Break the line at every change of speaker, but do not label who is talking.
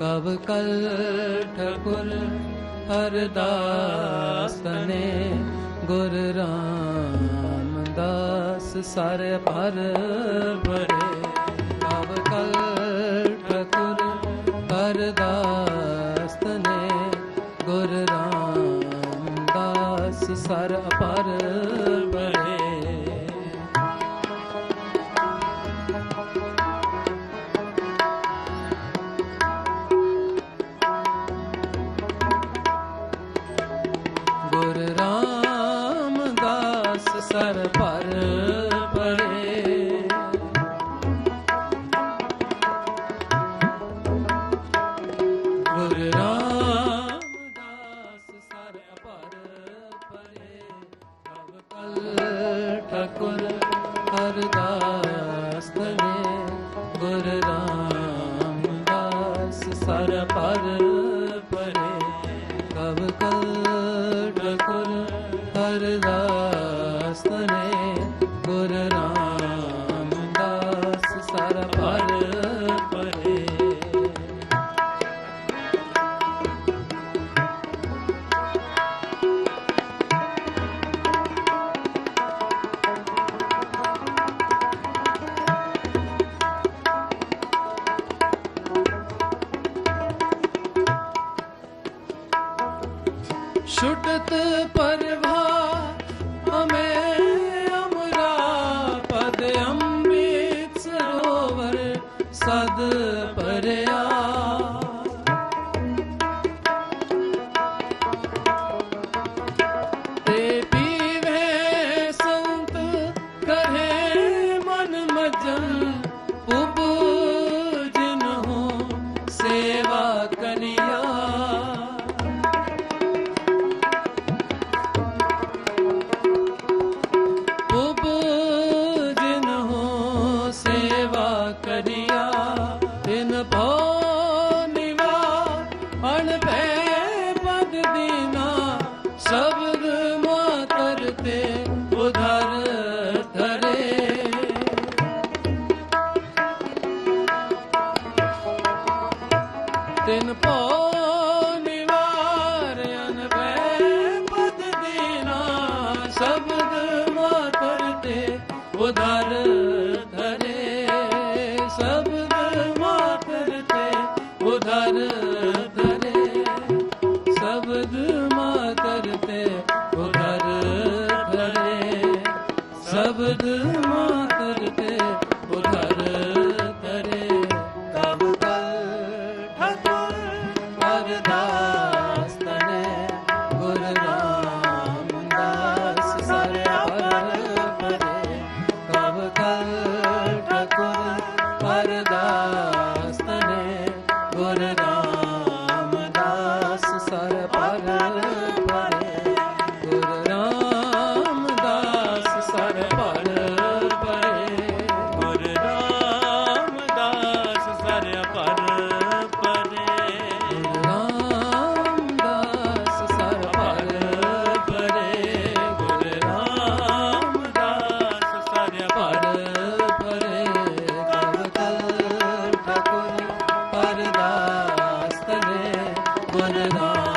ਕਬ ਕਲ ਠਕੁਰ ਹਰਦਾਸ ਨੇ ਗੁਰ ਰਾਮਦਾਸ ਸਾਰੇ ਪਰ ਬਰੇ ਰਾਮਦਾਸ ਸਰ ਪਰ। ਪਰੇ ਗੁਰ ਰਾਮਦਾਸ ਸਰ ਪਰ ਪਰੇ। ਕਬ ਕਲ ਠਕੁਰ ਹਰਦਾਸ ਤਨੇ ਗੁਰ ਰਾਮਦਾਸ ਸਰ ਪਰ ਪਰੇ। ਕਬ ਕਲ ਠਕੁਰ ਹਰਦਾਸ ਛੁਟਤ ਪਰਵਾ ਭੈ ਪਦ ਦੀਨਾ ਸ਼ਬਦ ਮਾ ਕਰਤੇ ਉਧਰ ਧਰੇ ਤਿਨ ਭੋ ਨਿਵਾਰ ਅਨ ਭੈ ਪਦ ਦੀਨਾ ਸ਼ਬਦ ਸਬਦ ਮਾ ਕਰਤੇ ਉਧਰ ਕਰੇ ਤਬ ਤਲ ਠਕੁਰ ਪਰਦਾਸ ਤਨੇ ਗੁਰ ਨਾਮ ਦਾਸ ਸਰ ਅਵਰ ਪਰੇ ਕਬ ਤਲ ਠਕੁਰ ਪਰਦਾਸ ਤਨੇ ਗੁਰ ਨਾਮ ਦਾਸ ਸਰ ਅਵਰ ਪਰੇ ਗੁਰ ਨਾਮ ਦਾਸ ਸਰ ਅਵਰ Krishna